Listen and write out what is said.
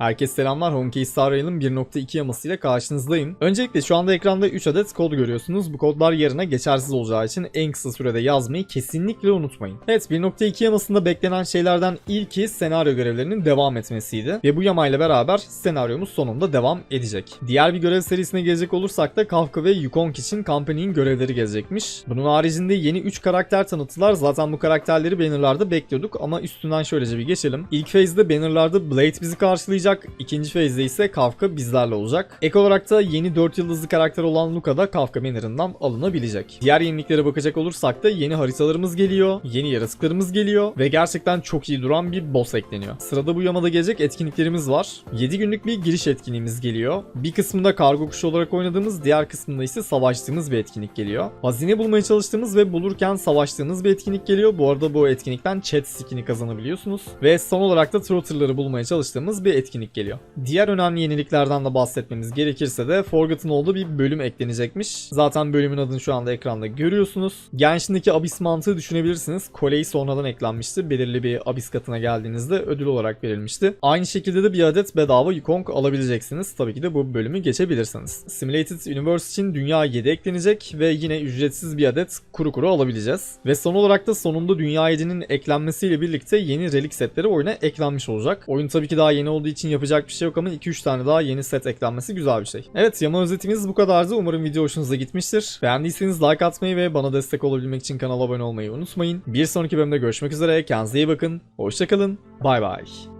Herkese selamlar. Honkai Star Rail'in 1.2 yamasıyla karşınızdayım. Öncelikle şu anda ekranda 3 adet kod görüyorsunuz. Bu kodlar yerine geçersiz olacağı için en kısa sürede yazmayı kesinlikle unutmayın. Evet 1.2 yamasında beklenen şeylerden ilki senaryo görevlerinin devam etmesiydi. Ve bu yamayla beraber senaryomuz sonunda devam edecek. Diğer bir görev serisine gelecek olursak da Kafka ve Yukong için Company'in görevleri gelecekmiş. Bunun haricinde yeni 3 karakter tanıttılar. Zaten bu karakterleri bannerlarda bekliyorduk ama üstünden şöylece bir geçelim. İlk phase'de bannerlarda Blade bizi karşılayacak. İkinci phase'de ise Kafka bizlerle olacak. Ek olarak da yeni 4 yıldızlı karakter olan Luka da Kafka bannerından alınabilecek. Diğer yeniliklere bakacak olursak da yeni haritalarımız geliyor, yeni yaratıklarımız geliyor ve gerçekten çok iyi duran bir boss ekleniyor. Sırada bu yamada gelecek etkinliklerimiz var. 7 günlük bir giriş etkinliğimiz geliyor. Bir kısmında kargo kuşu olarak oynadığımız, diğer kısmında ise savaştığımız bir etkinlik geliyor. Hazine bulmaya çalıştığımız ve bulurken savaştığınız bir etkinlik geliyor. Bu arada bu etkinlikten chat skin'i kazanabiliyorsunuz. Ve son olarak da Trotter'ları bulmaya çalıştığımız bir etkinlik geliyor. Diğer önemli yeniliklerden de bahsetmemiz gerekirse de Forgotten olduğu bir bölüm eklenecekmiş. Zaten bölümün adını şu anda ekranda görüyorsunuz. Genshin'deki Abyss mantığı düşünebilirsiniz. Koleyi sonradan eklenmişti. Belirli bir Abyss katına geldiğinizde ödül olarak verilmişti. Aynı şekilde de bir adet bedava Yukong alabileceksiniz. Tabii ki de bu bölümü geçebilirsiniz. Simulated Universe için Dünya 7 eklenecek ve yine ücretsiz bir adet kuru kuru alabileceğiz. Ve son olarak da sonunda Dünya 7'nin eklenmesiyle birlikte yeni relik setleri oyuna eklenmiş olacak. Oyun tabii ki daha yeni olduğu için yapacak bir şey yok ama 2-3 tane daha yeni set eklenmesi güzel bir şey. Evet yama özetimiz bu kadardı. Umarım video hoşunuza gitmiştir. Beğendiyseniz like atmayı ve bana destek olabilmek için kanala abone olmayı unutmayın. Bir sonraki bölümde görüşmek üzere. Kendinize iyi bakın. Hoşçakalın. Bay bay.